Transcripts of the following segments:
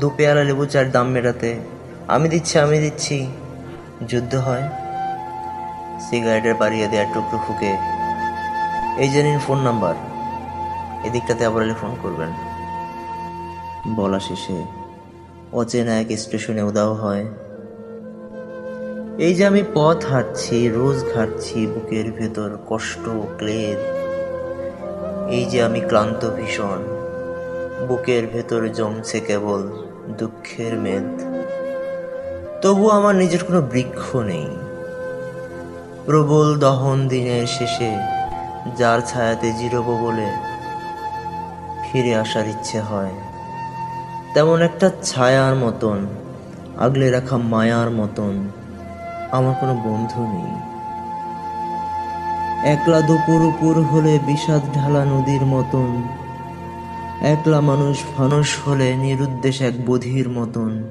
দু পেয়ালা লেবু চার দাম মেটাতে। আমি দিচ্ছি আমি দিচ্ছি। যুদ্ধ হয়। সিগারেটের বাড়িয়ে দেওয়ার টুকরো ফুকে। এই যে ফোন নাম্বার। এদিকটাতে আবার এলে ফোন করবেন। বলা শেষে অচেনা এক স্টেশনে উদাও হয়। এই যে আমি পথ হাঁটছি, রোজ ঘাটছি, বুকের ভেতর কষ্ট ক্লেদ। এই যে আমি ক্লান্ত ভীষণ, বুকের ভেতর জমছে কেবল দুঃখের মেদ। তবু আমার নিজের কোনো বৃক্ষ নেই। প্রবল দহন দিনের শেষে যার ছায়াতে জিরব বলে ফিরে আসার ইচ্ছে হয়, তেমন একটা ছায়ার মতন, আগলে রাখা মায়ার মতন আমার কোনো বন্ধু নেই। একলা দুপুর উপর হলে বিষাদ ঢালা নদীর মতন একলা মানুষ ফানুষ হলে নিরুদ্দেশ এক বধির মতন।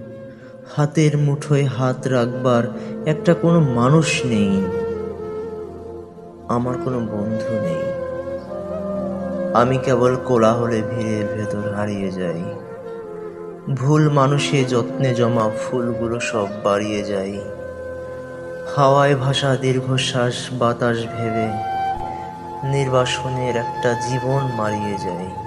হাতের মুঠোয় হাত রাখবার একটা কোনো মানুষ নেই। আমার কোনো বন্ধু নেই। আমি কেবল কোলাহলে ভিড়ের ভেতর হারিয়ে যাই। ভুল মানুষে যত্নে জমা ফুলগুলো সব বাড়িয়ে যাই। হাওয়ায় ভাসা দীর্ঘশ্বাস বাতাস ভেবে নির্বাসনের একটা জীবন মারিয়ে যায়